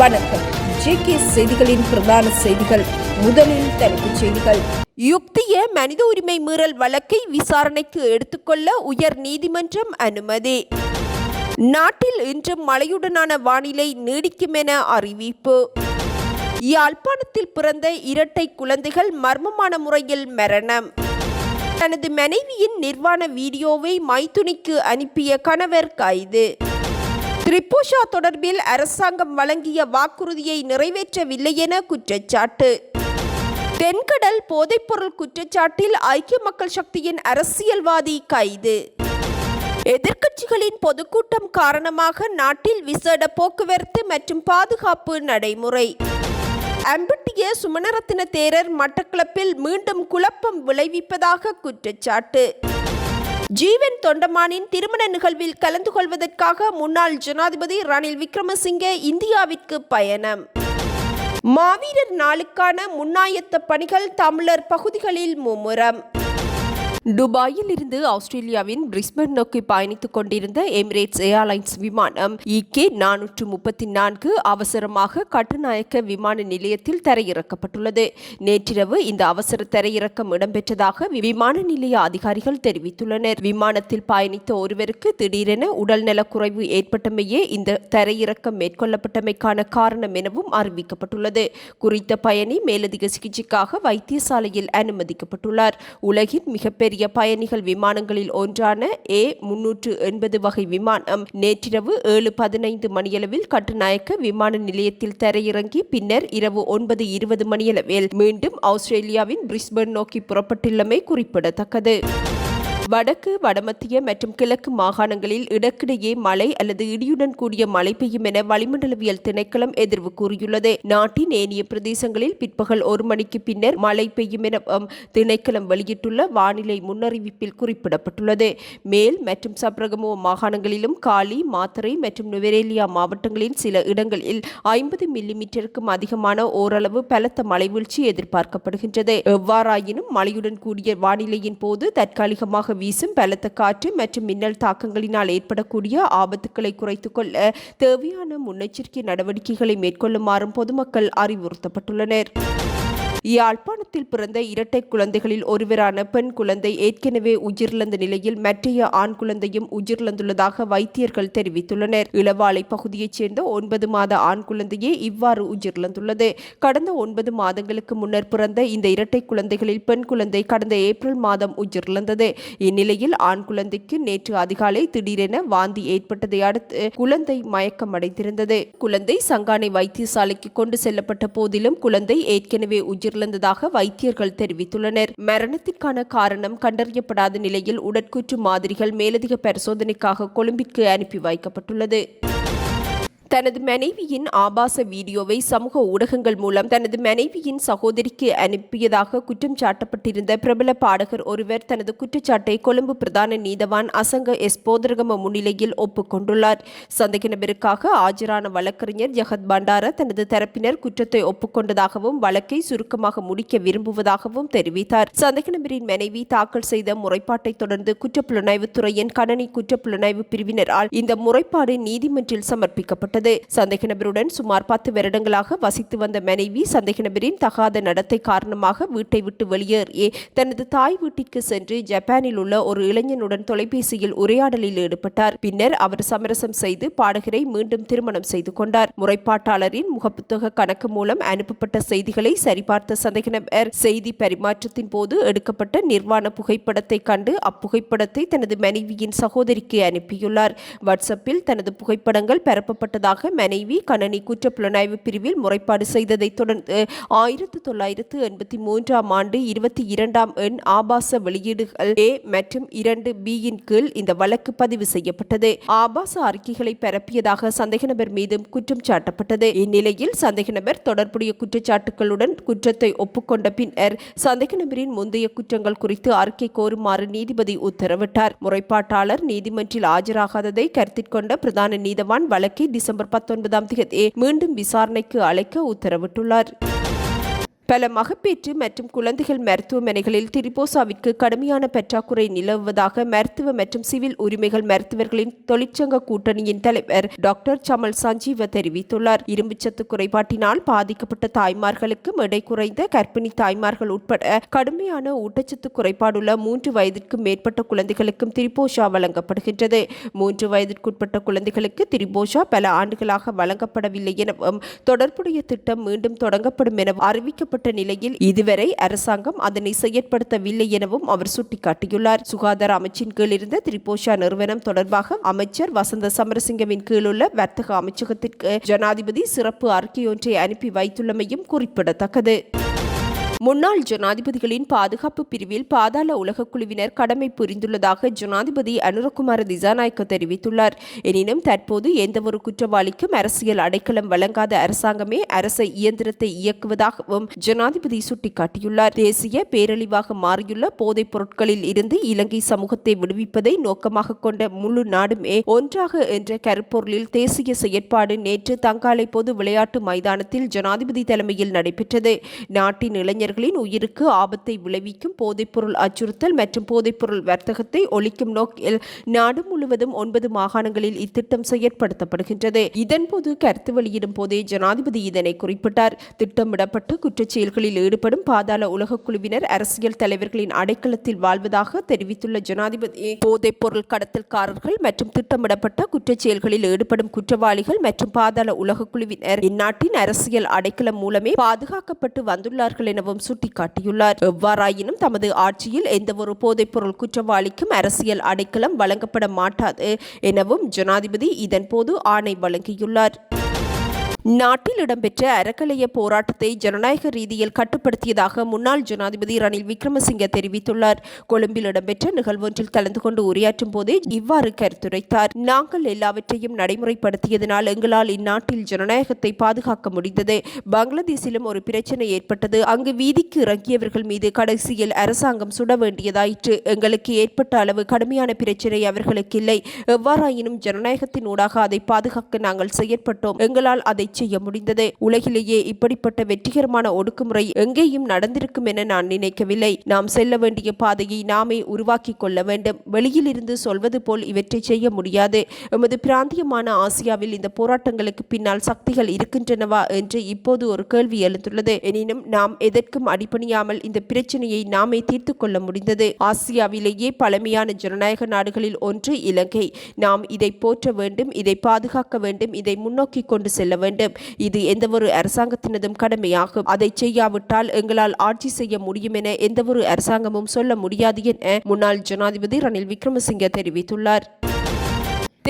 வணக்கம். ஜேகே செய்திகளின் பிரதான செய்திகள். முதலில் தலைப்புச் செய்திகள். யுக்திய மனித உரிமை மீறல் வழக்கை விசாரணைக்கு எடுத்துக்கொள்ள உயர் நீதிமன்றம் அனுமதி. நாட்டில் இன்று மழையுடனான வானிலை நீடிக்கும் என அறிவிப்பு. யாழ்ப்பாணத்தில் பிறந்த இரட்டை குழந்தைகள் மர்மமான முறையில் மரணம். தனது மனைவியின் நிர்வாண வீடியோவை மைத்துனிக்கு அனுப்பிய கணவர் கைது. திரிபுஷா தொடர்பில் அரசாங்கம் வழங்கிய வாக்குறுதியை நிறைவேற்றவில்லை என குற்றச்சாட்டு. தென்கடல் போதைப்பொருள் குற்றச்சாட்டில் ஐக்கிய மக்கள் சக்தியின் அரசியல்வாதி கைது. எதிர்க்கட்சிகளின் பொதுக்கூட்டம் காரணமாக நாட்டில் விசேட போக்குவரத்து மற்றும் பாதுகாப்பு நடைமுறை. அம்பிட்டிய சுமணரத்தின தேரர் மட்டக்களப்பில் மீண்டும் குழப்பம் விளைவிப்பதாக குற்றச்சாட்டு. ஜீவன் தொண்டமானின் திருமண நிகழ்வில் கலந்து கொள்வதற்காக முன்னாள் ஜனாதிபதி ரணில் விக்ரமசிங்கே இந்தியாவிற்கு பயணம். மாவீரர் நாளுக்கான முன்னாயத்த பணிகள் தமிழர் பகுதிகளில் மும்முரம். துபாயில் இருந்து ஆஸ்திரேலியாவின் பிரிஸ்பன் நோக்கி பயணித்துக் கொண்டிருந்த எமிரேட்ஸ் ஏர்லைன்ஸ் விமானம் இகே நானூற்று முப்பத்தி நான்கு அவசரமாக கட்டுநாயக்க விமான நிலையத்தில் தரையிறக்கப்பட்டுள்ளது. நேற்றிரவு இந்த அவசர தரையிறக்கம் இடம்பெற்றதாக விமான நிலைய அதிகாரிகள் தெரிவித்துள்ளனர். விமானத்தில் பயணித்த ஒருவருக்கு திடீரென உடல்நலக்குறைவு ஏற்பட்டமையே இந்த தரையிறக்கம் மேற்கொள்ளப்பட்டமைக்கான காரணம் எனவும் அறிவிக்கப்பட்டுள்ளது. குறித்த பயணி மேலதிக சிகிச்சைக்காக வைத்தியசாலையில் அனுமதிக்கப்பட்டுள்ளார். உலகின் மிகப்பெரிய பயணிகள் விமானங்களில் ஒன்றான ஏ முன்னூற்று எண்பது வகை விமானம் நேற்றிரவு ஏழு பதினைந்து மணியளவில் கட்டுநாயக்க விமான நிலையத்தில் தரையிறங்கி பின்னர் இரவு ஒன்பது இருபது மணியளவில் மீண்டும் ஆஸ்திரேலியாவின் பிரிஸ்பர்ன் நோக்கி புறப்பட்டுள்ளமை குறிப்பிடத்தக்கது. வடக்கு வடமத்திய மற்றும் கிழக்கு மாகாணங்களில் இடக்கிடையே மழை அல்லது இடியுடன் கூடிய மழை பெய்யும் என வளிமண்டலவியல் திணைக்களம் எதிர்வு கூறியுள்ளது. நாட்டின் ஏனைய பிரதேசங்களில் பிற்பகல் ஒரு மணிக்கு பின்னர் மழை பெய்யும் என திணைக்களம் வெளியிட்டுள்ள வானிலை முன்னறிவிப்பில் குறிப்பிடப்பட்டுள்ளது. மேல் மற்றும் சப்ரகமோ மாகாணங்களிலும் காலி மாத்தரை மற்றும் நுவரேலியா மாவட்டங்களின் சில இடங்களில் ஐம்பது மில்லிமீட்டருக்கும் அதிகமான ஓரளவு பலத்த மழை வீழ்ச்சி எதிர்பார்க்கப்படுகின்றது. எவ்வாறாயினும் மழையுடன் கூடிய வானிலையின் போது தற்காலிகமாக வீசும் பலத்த காற்று மற்றும் மின்னல் தாக்கங்களினால் ஏற்படக்கூடிய ஆபத்துக்களை குறைத்துக் கொள்ள தேவையான முன்னெச்சரிக்கை நடவடிக்கைகளை மேற்கொள்ளுமாறும் பொதுமக்கள் அறிவுறுத்தப்பட்டுள்ளனர். யாழ்ப்பாணத்தில் பிறந்த இரட்டை குழந்தைகளில் ஒருவரான பெண் குழந்தை ஏற்கனவே உயிரிழந்த நிலையில் மற்றைய ஆண் குழந்தையும் உயிரிழந்துள்ளதாக வைத்தியர்கள் தெரிவித்துள்ளனர். இளவாலை பகுதியைச் சேர்ந்த ஒன்பது மாத ஆண் குழந்தையே இவ்வாறு உயிரிழந்துள்ளது. கடந்த ஒன்பது மாதங்களுக்கு முன்னர் பிறந்த இந்த இரட்டை குழந்தைகளில் பெண் குழந்தை கடந்த ஏப்ரல் மாதம் உயிரிழந்தது. இந்நிலையில் ஆண் குழந்தைக்கு நேற்று அதிகாலை திடீரென வாந்தி ஏற்பட்டதை அடுத்து குழந்தை மயக்கமடைந்திருந்தது. குழந்தை சங்கானை வைத்தியசாலைக்கு கொண்டு செல்லப்பட்ட போதிலும் குழந்தை ஏற்கனவே உயிரிழந்ததாக வைத்தியர்கள் தெரிவித்துள்ளனர். மரணத்திற்கான காரணம் கண்டறியப்படாத நிலையில் உடற்கூற்று மாதிரிகள் மேலதிக பரிசோதனைக்காக கொழும்பிற்கு அனுப்பி வைக்கப்பட்டுள்ளது. தனது மனைவியின் ஆபாச வீடியோவை சமூக ஊடகங்கள் மூலம் தனது மனைவியின் சகோதரிக்கு அனுப்பியதாக குற்றம் சாட்டப்பட்டிருந்த பிரபல பாடகர் ஒருவர் தனது குற்றச்சாட்டை கொழும்பு பிரதான நீதவான் அசங்க எஸ். போதரகம முன்னிலையில் ஒப்புக்கொண்டுள்ளார். சந்தேக நபருக்காக ஆஜரான வழக்கறிஞர் ஜெகத் பண்டார தனது தரப்பினர் குற்றத்தை ஒப்புக்கொண்டதாகவும் வழக்கை சுருக்கமாக முடிக்க விரும்புவதாகவும் தெரிவித்தார். சந்தேக நபரின் மனைவி தாக்கல் செய்த முறைப்பாட்டை தொடர்ந்து குற்றப்புலனாய்வுத்துறையின் கணனி குற்றப்புலனாய்வு பிரிவினரால் இந்த முறைப்பாடு நீதிமன்றில் சமர்ப்பிக்கப்பட்டது. சந்தேக நபருடன் சுமார் பத்து வருடங்களாக வசித்து வந்த மனைவி சந்தேக நபரின் தகாத நடத்தை காரணமாக வீட்டை விட்டு வெளியேறி தனது தாய் வீட்டிற்கு சென்று ஜப்பானில் உள்ள ஒரு இளைஞனுடன் தொலைபேசியில் உரையாடலில் ஈடுபட்டார். பின்னர் அவர் சமரசம் செய்து பாடகரை மீண்டும் திருமணம் செய்து கொண்டார். முறைப்பாட்டாளரின் முகப்புத்தக கணக்கு மூலம் அனுப்பப்பட்ட செய்திகளை சரிபார்த்த சந்தேக நபர் செய்தி பரிமாற்றத்தின் போது எடுக்கப்பட்ட நிர்வாண புகைப்படத்தை கண்டு அப்புகைப்படத்தை தனது மனைவியின் சகோதரிக்கு அனுப்பியுள்ளார். வாட்ஸ்அப்பில் தனது புகைப்படங்கள் பரப்பப்பட்டதாக மனைவி கணனி குற்ற புலனாய்வு பிரிவில் முறைப்பாடு செய்ததைத் தொடர்ந்து ஆயிரத்து தொள்ளாயிரத்து எண்பத்தி மூன்றாம் ஆண்டு இருபத்தி இரண்டாம் எண் ஆபாச வெளியீடுகள் ஏ மற்றும் இரண்டு பியின் கீழ் இந்த வழக்கு பதிவு செய்யப்பட்டது. ஆபாச அறிக்கைகளை பரப்பியதாக சந்தேக நபர் மீது குற்றம் சாட்டப்பட்டது. இந்நிலையில் சந்தேக நபர் தொடர்புடைய குற்றச்சாட்டுகளுடன் குற்றத்தை ஒப்புக்கொண்ட பின்னர் சந்தேக நபரின் முந்தைய குற்றங்கள் குறித்து அறிக்கை கோருமாறு நீதிபதி உத்தரவிட்டார். முறைப்பாட்டாளர் நீதிமன்றில் ஆஜராகாததை கருத்தில் கொண்ட பிரதான நீதவான் வழக்கை டிசம்பர் பத்தொன்பதாம் தேதி மீண்டும் விசாரணைக்கு அழைக்க உத்தரவிட்டுள்ளார். பல மகப்பேற்று மற்றும் குழந்தைகள் மருத்துவமனைகளில் திரிபோசாவிற்கு கடுமையான பற்றாக்குறை நிலவுவதாக மருத்துவ மற்றும் சிவில் உரிமைகள் மருத்துவர்களின் தொழிற்சங்க கூட்டணியின் தலைவர் டாக்டர் சமல் சஞ்சீவ தெரிவித்துள்ளார். இரும்புச்சத்து குறைபாட்டினால் பாதிக்கப்பட்ட தாய்மார்களுக்கும் எடை குறைந்த கர்ப்பிணி தாய்மார்கள் உட்பட கடுமையான ஊட்டச்சத்து குறைபாடுள்ள மூன்று வயதிற்கும் மேற்பட்ட குழந்தைகளுக்கும் திரிபோஷா வழங்கப்படுகின்றது. மூன்று வயதிற்குட்பட்ட குழந்தைகளுக்கு திரிபோஷா பல ஆண்டுகளாக வழங்கப்படவில்லை எனவும் தொடர்புடைய திட்டம் மீண்டும் தொடங்கப்படும் எனவும் அறிவிக்கப்பட்ட நிலையில் இதுவரை அரசாங்கம் அதனை செயற்படுத்தவில்லை எனவும் அவர் சுட்டிக்காட்டியுள்ளார். சுகாதார அமைச்சின் கீழ் இருந்த திரிபோஷா நிறுவனம் தொடர்பாக அமைச்சர் வசந்த சமரசிங்கவின் கீழுள்ள வர்த்தக அமைச்சகத்திற்கு ஜனாதிபதி சிறப்பு அறிக்கையொன்றை அனுப்பி வைத்துள்ளமையும் குறிப்பிடத்தக்கது. முன்னாள் ஜனாதிபதிகளின் பாதுகாப்பு பிரிவில் பாதாள உலகக் குழுவினர் கடமை புரிந்துள்ளதாக ஜனாதிபதி அனுரகுமார திசாநாயக்க தெரிவித்துள்ளார். எனினும் தற்போது எந்தவொரு குற்றவாளிக்கும் அரசியல் அடைக்கலம் வழங்காத அரசாங்கமே அரச இயந்திரத்தை இயக்குவதாகவும் ஜனாதிபதி சுட்டிக்காட்டியுள்ளார். தேசிய பேரழிவாக மாறியுள்ள போதைப் பொருட்களில் இருந்து இலங்கை சமூகத்தை விடுவிப்பதை நோக்கமாக கொண்ட முழு நாடுமே ஒன்றாக என்ற கருப்பொருளில் தேசிய செயற்பாடு நேற்று தங்காலை பொது விளையாட்டு மைதானத்தில் ஜனாதிபதி தலைமையில் நடைபெற்றது. நாட்டின் இளைஞர் இளைஞர்களின் உயிருக்கு ஆபத்தை விளைவிக்கும் போதைப்பொருள் அச்சுறுத்தல் மற்றும் போதைப்பொருள் வர்த்தகத்தை ஒழிக்கும் நோக்கில் நாடு முழுவதும் ஒன்பது மாகாணங்களில் இத்திட்டம் செயற்படுத்தப்படுகின்றது. இதன்போது கருத்து வெளியிடும் போதே ஜனாதிபதி இதனை குறிப்பிட்டார். திட்டமிடப்பட்டு குற்றச் செயல்களில் ஈடுபடும் பாதாள உலகக்குழுவினர் அரசியல் தலைவர்களின் அடைக்கலத்தில் வாழ்வதாக தெரிவித்துள்ள ஜனாதிபதி போதைப்பொருள் கடத்தல்காரர்கள் மற்றும் திட்டமிடப்பட்ட குற்றச் செயல்களில் ஈடுபடும் குற்றவாளிகள் மற்றும் பாதாள உலகக் குழுவினர் இந்நாட்டின் அரசியல் அடைக்கலம் மூலமே பாதுகாக்கப்பட்டு வந்துள்ளார்கள் எனவும் சுட்டிக்காட்டியுள்ளார். எவ்வாறாயினும் தமது ஆட்சியில் எந்தவொரு போதைப்பொருள் குற்றவாளிக்கும் அரசியல் அடைக்கலம் வழங்கப்பட மாட்டாது எனவும் ஜனாதிபதி இதன்போது ஆணை வழங்கியுள்ளார். நாட்டில் இடம்பெற்ற அறக்கலைய போராட்டத்தை ஜனநாயக ரீதியில் கட்டுப்படுத்தியதாக முன்னாள் ஜனாதிபதி ரணில் விக்ரமசிங்க தெரிவித்துள்ளார். கொழும்பில் இடம்பெற்ற நிகழ்வொன்றில் கலந்து கொண்டு உரையாற்றும் போதே இவ்வாறு கருத்துரைத்தார். நாங்கள் எல்லாவற்றையும் நடைமுறைப்படுத்தியதனால் எங்களால் இந்நாட்டில் ஜனநாயகத்தை பாதுகாக்க முடிந்தது. பங்களாதேசிலும் ஒரு பிரச்சனை ஏற்பட்டது. அங்கு வீதிக்கு இறங்கியவர்கள் மீது கடைசியில் அரசாங்கம் சுட வேண்டியதாயிற்று. எங்களுக்கு ஏற்பட்ட அளவு கடுமையான பிரச்சனை அவர்களுக்கு இல்லை. எவ்வாறாயினும் ஜனநாயகத்தின் ஊடாக அதை பாதுகாக்க நாங்கள் செயற்பட்டோம். எங்களால் அதை செய்ய முடிந்தது. உலகிலேயே இப்படிப்பட்ட வெற்றிகரமான ஒடுக்குமுறை எங்கேயும் நடந்திருக்கும் என நான் நினைக்கவில்லை. நாம் செல்ல வேண்டிய பாதையை நாமே உருவாக்கி கொள்ள வேண்டும். வெளியில் இருந்து சொல்வது போல் இவற்றை செய்ய முடியாது. எமது பிராந்தியமான ஆசியாவில் இந்த போராட்டங்களுக்கு பின்னால் சக்திகள் இருக்கின்றனவா என்று இப்போது ஒரு கேள்வி எழுந்துள்ளது. எனினும் நாம் எதற்கும் அடிப்பணியாமல் இந்த பிரச்சனையை நாமே தீர்த்து கொள்ள முடிந்தது. ஆசியாவிலேயே பழமையான ஜனநாயக நாடுகளில் ஒன்று இலங்கை. நாம் இதை போற்ற வேண்டும் இதை பாதுகாக்க வேண்டும் இதை முன்னோக்கி கொண்டு செல்ல வேண்டும். வேண்டும். இது எந்தவொரு அரசாங்கத்தினதும் கடமையாகும். அதை செய்யாவிட்டால் எங்களால் ஆட்சி செய்ய முடியும் என எந்தவொரு அரசாங்கமும் சொல்ல முடியாது என முன்னாள் ஜனாதிபதி ரணில் விக்ரமசிங்க தெரிவித்துள்ளார்.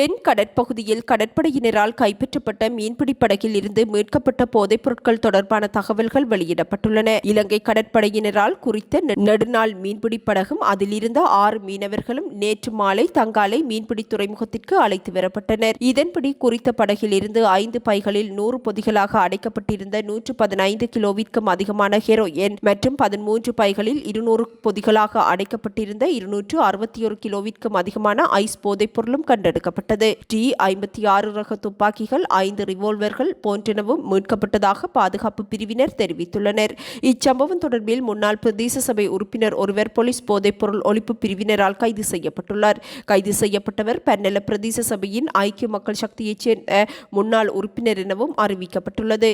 தென் கடற்பகுதியில் கடற்படையினரால் கைப்பற்றப்பட்ட மீன்பிடி படகில் இருந்து மீட்கப்பட்ட போதைப் பொருட்கள் தொடர்பான தகவல்கள் வெளியிடப்பட்டுள்ளன. இலங்கை கடற்படையினரால் குறித்த நெடுநாள் மீன்பிடி படகும் அதில் இருந்த ஆறு மீனவர்களும் நேற்று மாலை தங்காலை மீன்பிடி துறைமுகத்திற்கு அழைத்து வரப்பட்டனர். இதன்படி குறித்த படகில் இருந்து ஐந்து பைகளில் நூறு பொதிகளாக அடைக்கப்பட்டிருந்த நூற்று பதினைந்து கிலோவிற்கும் அதிகமான ஹெரோயின் மற்றும் பதிமூன்று பைகளில் இருநூறு பொதிகளாக அடைக்கப்பட்டிருந்த இருநூற்று அறுபத்தி ஒரு கிலோவிற்கும் அதிகமான ஐஸ் போதைப் பொருளும் கண்டெடுக்கப்பட்டது மீட்கப்பட்டது டி ஐம்பத்தி ஆறு ரக துப்பாக்கிகள் ஐந்து ரிவால்வர்கள் போன்றனவும் மீட்கப்பட்டதாக பாதுகாப்பு பிரிவினர் தெரிவித்துள்ளனர். இச்சம்பவம் தொடர்பில் முன்னாள் பிரதேச சபை உறுப்பினர் ஒருவர் போலீஸ் போதைப்பொருள் ஒழிப்பு பிரிவினரால் கைது செய்யப்பட்டுள்ளார். கைது செய்யப்பட்டவர் பன்னல பிரதேச சபையின் ஐக்கிய மக்கள் சக்தியைச் சேர்ந்த முன்னாள் உறுப்பினர் எனவும் அறிவிக்கப்பட்டுள்ளது.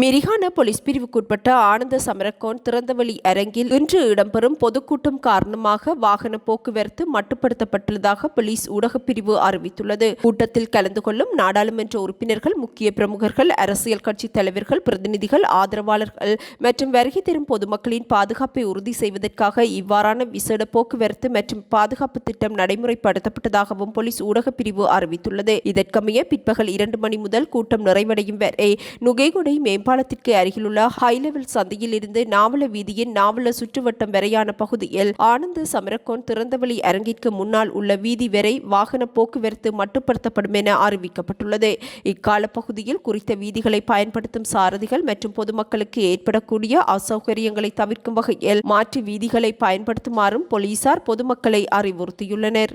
மிரிகான போலீஸ் பிரிவுக்குட்பட்ட ஆனந்த சமரக்கோன் திறந்தவெளி அரங்கில் இன்று இடம்பெறும் பொதுக்கூட்டம் காரணமாக வாகன போக்குவரத்து மட்டுப்படுத்தப்பட்டுள்ளதாக போலீஸ் ஊடகப்பிரிவு அறிவித்துள்ளது. கூட்டத்தில் கலந்து கொள்ளும் நாடாளுமன்ற உறுப்பினர்கள் முக்கிய பிரமுகர்கள் அரசியல் கட்சி தலைவர்கள் பிரதிநிதிகள் ஆதரவாளர்கள் மற்றும் வருகை தரும் பொதுமக்களின் பாதுகாப்பை உறுதி செய்வதற்காக இவ்வாறான விசேட போக்குவரத்து மற்றும் பாதுகாப்பு திட்டம் நடைமுறைப்படுத்தப்பட்டதாகவும் போலீஸ் ஊடகப்பிரிவு அறிவித்துள்ளது. இதற்கமைய பிற்பகல் இரண்டு மணி முதல் கூட்டம் நிறைவடையும் வரை நுகைகுடை மேம் மேம்பாலத்திற்கு அருகிலுள்ள ஹைலெவல் சந்தையில் இருந்து நாவல வீதியின் நாவல சுற்றுவட்டம் வரையான பகுதியில் ஆனந்த சமரக்கோன் திறந்தவெளி அரங்கிற்கு முன்னால் உள்ள வீதி வரை வாகன போக்குவரத்து மட்டுப்படுத்தப்படும் என அறிவிக்கப்பட்டுள்ளது. இக்கால பகுதியில் குறித்த வீதிகளை பயன்படுத்தும் சாரதிகள் மற்றும் பொதுமக்களுக்கு ஏற்படக்கூடிய அசௌகரியங்களை தவிர்க்கும் வகையில் மாற்று வீதிகளை பயன்படுத்துமாறும் போலீசார் பொதுமக்களை அறிவுறுத்தியுள்ளனர்.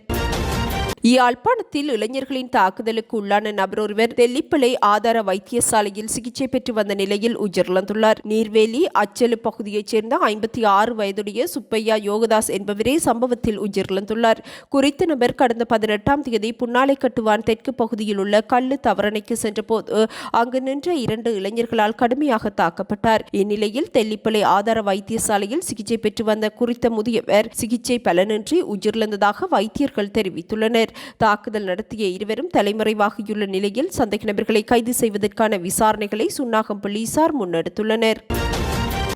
யாழ்ப்பாணத்தில் இளைஞர்களின் தாக்குதலுக்கு உள்ளான நபர் ஒருவர் தெல்லிப்பளை ஆதார வைத்தியசாலையில் சிகிச்சை பெற்று வந்த நிலையில் உயிரிழந்துள்ளார். நீர்வேலி அச்சலு பகுதியைச் சேர்ந்த ஐம்பத்தி ஆறு வயதுடைய சுப்பையா யோகதாஸ் என்பவரே சம்பவத்தில் உயிரிழந்துள்ளார். குறித்த நபர் கடந்த பதினெட்டாம் தேதி புன்னாலை கட்டுவான் தெற்கு பகுதியில் உள்ள கல்லு தவறணைக்கு சென்றபோது அங்கு நின்ற இரண்டு இளைஞர்களால் கடுமையாக தாக்கப்பட்டார். இந்நிலையில் தெல்லிப்பளை ஆதார வைத்தியசாலையில் சிகிச்சை பெற்று வந்த குறித்த முதியவர் சிகிச்சை பலனின்றி உயிரிழந்ததாக வைத்தியர்கள் தெரிவித்துள்ளனர். தாக்குதல் நடத்திய இருவரும் தலைமறைவாகியுள்ள நிலையில் சந்தேக நபர்களை கைது செய்வதற்கான விசாரணைகளை சுன்னாகம் போலீசார் முன்னெடுத்துள்ளனர்.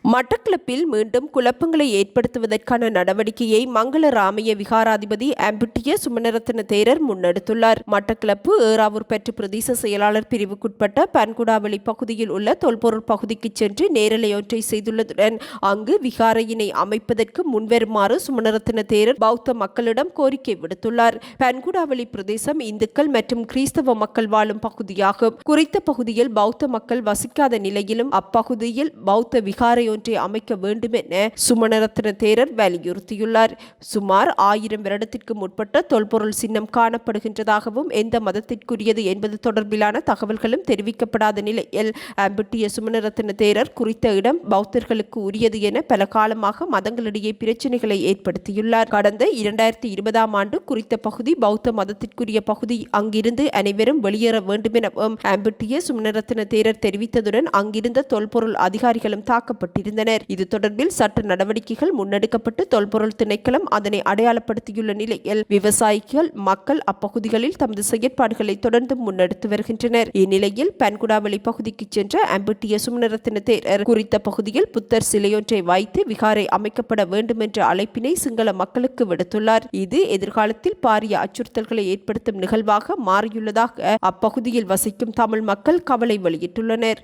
மட்டக்களப்பில் மீண்டும் குழப்பங்களை ஏற்படுத்துவதற்கான நடவடிக்கையை மங்கள ராமைய விகாராதிபதி அம்பிட்டிய சுமனரத்ன தேரர் முன்னெடுத்துள்ளார். மட்டக்களப்பு ஏறாவூர் பெற்று பிரதேச செயலாளர் பிரிவுக்குட்பட்ட பன்குடாவளி பகுதியில் உள்ள தொல்பொருள் பகுதிக்கு சென்று நேரலையொன்றை செய்துள்ளதுடன் அங்கு விகாரையினை அமைப்பதற்கு முன்வருமாறு சுமனரத்ன தேரர் பௌத்த மக்களிடம் கோரிக்கை விடுத்துள்ளார். பன்குடாவளி பிரதேசம் இந்துக்கள் மற்றும் கிறிஸ்தவ மக்கள் வாழும் பகுதியாகும். குறித்த பகுதியில் பௌத்த மக்கள் வசிக்காத நிலையிலும் அப்பகுதியில் பௌத்த விகாரை ஒன்றை அமைக்க வேண்டும் என சுமணரத்ன தேரர் வலியுறுத்தியுள்ளார். சுமார் ஆயிரம் வருடத்திற்கு முற்பட்ட தொல்பொருள் சின்னம் காணப்படுகின்றதாகவும் எந்த மதத்திற்குரியது என்பது தொடர்பிலான தகவல்களும் தெரிவிக்கப்படாத நிலையில் அம்பிட்டிய சுமணரத்ன தேரர் குறித்த இடம் பௌத்தர்களுக்கு உரியது என பல காலமாக மதங்களிடையே பிரச்சினைகளை ஏற்படுத்தியுள்ளார். கடந்த இரண்டாயிரத்தி இருபதாம் ஆண்டு குறித்த பகுதி பௌத்த மதத்திற்குரிய பகுதி. அங்கிருந்து அனைவரும் வெளியேற வேண்டும் எனவும் அம்பிட்டிய சுமணரத்ன தேரர் தெரிவித்ததுடன் அங்கிருந்த தொல்பொருள் அதிகாரிகளும் தாக்கப்பட்டு பிரிந்தனர் இது தொடர்பில் சட்ட நடவடிக்கைகள் முன்னெடுக்கப்பட்டு தொல்பொருள் திணைக்களம் அதனை அடையாளப்படுத்தியுள்ள நிலையில் விவசாயிகள் மக்கள் அப்பகுதிகளில் தமது செயற்பாடுகளை தொடர்ந்து முன்னெடுத்து வருகின்றனர். இந்நிலையில் பன்குடாவளி பகுதிக்கு சென்ற அம்பிட்டிய சுமணரத்தின தேரர் குறித்த பகுதியில் புத்தர் சிலையொன்றை வைத்து விகாரை அமைக்கப்பட வேண்டும் என்ற அழைப்பினை சிங்கள மக்களுக்கு விடுத்துள்ளார். இது எதிர்காலத்தில் பாரிய அச்சுறுத்தல்களை ஏற்படுத்தும் நிகழ்வாக மாறியுள்ளதாக அப்பகுதியில் வசிக்கும் தமிழ் மக்கள் கவலை வெளியிட்டுள்ளனர்.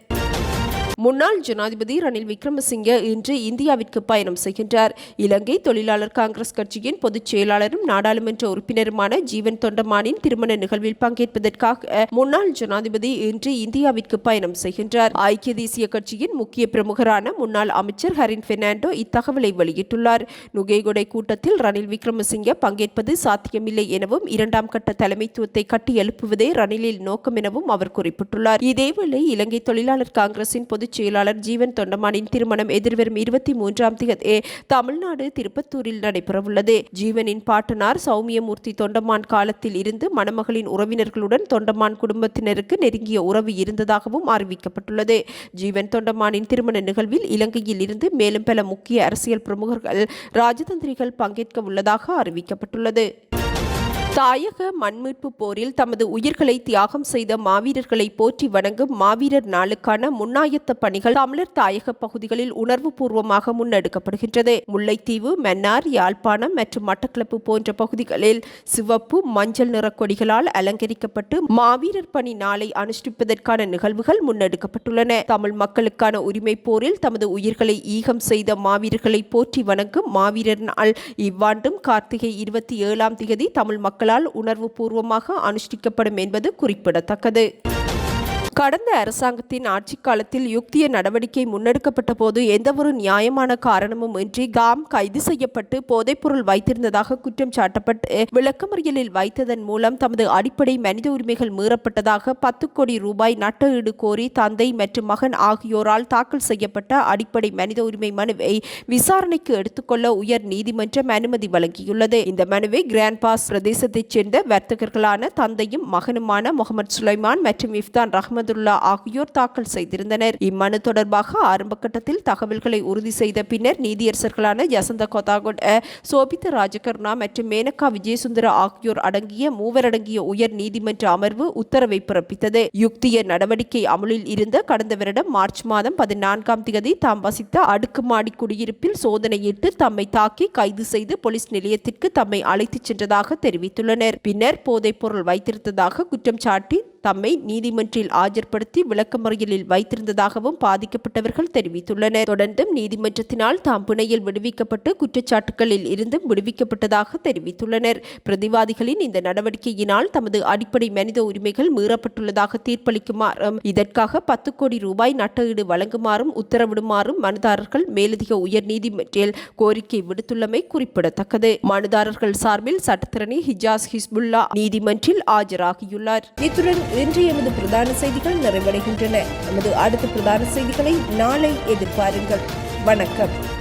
முன்னாள் ஜனாதிபதி ரணில் விக்ரமசிங்கே இன்று இந்தியாவிற்கு பயணம் செய்கின்றார். இலங்கை தொழிலாளர் காங்கிரஸ் கட்சியின் பொதுச் செயலாளரும் நாடாளுமன்ற உறுப்பினருமான ஜீவன் தொண்டமானின் திருமண நிகழ்வில் பங்கேற்பதற்காக முன்னாள் ஜனாதிபதி இன்று இந்தியாவிற்கு பயணம் செய்கின்றார். ஐக்கிய தேசிய கட்சியின் முக்கிய பிரமுகரான முன்னாள் அமைச்சர் ஹரின் பெர்னாண்டோ இத்தகவலை வெளியிட்டுள்ளார். நுகேகொடை கூட்டத்தில் ரணில் விக்ரமசிங்கே பங்கேற்பது சாத்தியமில்லை எனவும் இரண்டாம் கட்ட தலைமைத்துவத்தை கட்டி எழுப்புவதே ரணிலில் நோக்கம் எனவும் அவர் குறிப்பிட்டுள்ளார். இதேவேளை இலங்கை தொழிலாளர் காங்கிரசின் பொதுச் செயலாளர் ஜீவன் தொண்டமானின் திருமணம் எதிர்வரும் இருபத்தி மூன்றாம் தேதி தமிழ்நாடு திருப்பத்தூரில் நடைபெறவுள்ளது. ஜீவனின் பாட்டனார் சௌமியமூர்த்தி தொண்டமான் காலத்தில் இருந்து மணமகளின் உறவினர்களுடன் தொண்டமான் குடும்பத்தினருக்கு நெருங்கிய உறவு இருந்ததாகவும் அறிவிக்கப்பட்டுள்ளது. ஜீவன் தொண்டமானின் திருமண நிகழ்வில் இலங்கையில் இருந்து மேலும் பல முக்கிய அரசியல் பிரமுகர்கள் ராஜதந்திரிகள் பங்கேற்க உள்ளதாக அறிவிக்கப்பட்டுள்ளது. தாயக மண்மீட்பு போரில் தமது உயிர்களை தியாகம் செய்த மாவீரர்களை போற்றி வணங்கும் மாவீரர் நாளுக்கான முன்னாயத்த பணிகள் தமிழர் தாயக பகுதிகளில் உணர்வுபூர்வமாக முன்னெடுக்கப்படுகின்றது. முல்லைத்தீவு மன்னார் யாழ்ப்பாணம் மற்றும் மட்டக்களப்பு போன்ற பகுதிகளில் சிவப்பு மஞ்சள் நிற கொடிகளால் அலங்கரிக்கப்பட்டு மாவீரர் பணி நாளை அனுஷ்டிப்பதற்கான நிகழ்வுகள் முன்னெடுக்கப்பட்டுள்ளன. தமிழ் மக்களுக்கான உரிமை போரில் தமது உயிர்களை ஈகம் செய்த மாவீரர்களை போற்றி வணங்கும் மாவீரர் நாள் இவ்வாண்டும் கார்த்திகை இருபத்தி ஏழாம் தேதி தமிழ் மக்கள் மக்களால் உணர்வு பூர்வமாக அனுஷ்டிக்கப்படும் என்பது குறிப்பிடத்தக்கது. கடந்த அரசாங்கத்தின் ஆட்சிக் காலத்தில் யுக்திய நடவடிக்கை முன்னெடுக்கப்பட்ட போது எந்தவொரு நியாயமான காரணமும் இன்றி காம் கைது செய்யப்பட்டு போதைப்பொருள் வைத்திருந்ததாக குற்றம் சாட்டப்பட்டு விளக்கமறியலில் வைத்ததன் மூலம் தமது அடிப்படை மனித உரிமைகள் மீறப்பட்டதாக பத்து கோடி ரூபாய் நட்ட ஈடு கோரி தந்தை மற்றும் மகன் ஆகியோரால் தாக்கல் செய்யப்பட்ட அடிப்படை மனித உரிமை மனுவை விசாரணைக்கு எடுத்துக்கொள்ள உயர் நீதிமன்றம் அனுமதி வழங்கியுள்ளது. இந்த மனுவை கிராண்ட் பாஸ் பிரதேசத்தைச் சேர்ந்த வர்த்தகர்களான தந்தையும் மகனுமான முகமது சுலைமான் மற்றும் இஃப்தான் ரஹ்மத் அஹமதுல்லா ஆகியோர் தாக்கல் செய்திருந்தனர். இம்மனு தொடர்பாக ஆரம்ப கட்டத்தில் தகவல்களை உறுதி செய்த பின்னர் நீதியரசர்களான யசந்த கொதாகொட சோபித்த ராஜகருணா மற்றும் மேனகா விஜயசுந்தர ஆகியோர் அடங்கிய மூவரடங்கிய உயர் நீதிமன்ற அமர்வு உத்தரவை பிறப்பித்தது. யுக்திய நடவடிக்கை அமலில் இருந்த கடந்த வருடம் மார்ச் மாதம் பதினான்காம் தேதி தாம் வசித்த அடுக்குமாடி குடியிருப்பில் சோதனையிட்டு தம்மை தாக்கி கைது செய்து போலீஸ் நிலையத்திற்கு தம்மை அழைத்துச் சென்றதாக தெரிவித்துள்ளனர். பின்னர் போதைப்பொருள் வைத்திருந்ததாக குற்றம் சாட்டி தம்மை நீதிமன்றில் ஆஜர் ஆஜர்படுத்தி விளக்கமறியலில் வைத்திருந்ததாகவும் பாதிக்கப்பட்டவர்கள் தெரிவித்துள்ளனர். தொடர்ந்தும் நீதிமன்றத்தினால் தாம் பிணையில் விடுவிக்கப்பட்டு குற்றச்சாட்டுகளில் இருந்தும் விடுவிக்கப்பட்டதாக தெரிவித்துள்ளனர். பிரதிவாதிகளின் இந்த நடவடிக்கையினால் தமது அடிப்படை மனித உரிமைகள் மீறப்பட்டுள்ளதாக தீர்ப்பளிக்குமாறும் இதற்காக பத்து கோடி ரூபாய் நட்டஈடு வழங்குமாறும் உத்தரவிடுமாறும் மனுதாரர்கள் மேலதிக உயர்நீதிமன்றில் கோரிக்கை விடுத்துள்ளமை குறிப்பிடத்தக்கது. மனுதாரர்கள் சார்பில் சட்டத்திரணி ஹிஜாஸ் ஹிஸ்புல்லா நீதிமன்றில் ஆஜராகியுள்ளார். இத்துடன் இன்று எமது பிரதான செய்திகள் நிறைவடைகின்றன. நமது அடுத்த பிரதான செய்திகளை நாளை எதிர்பாருங்கள். வணக்கம்.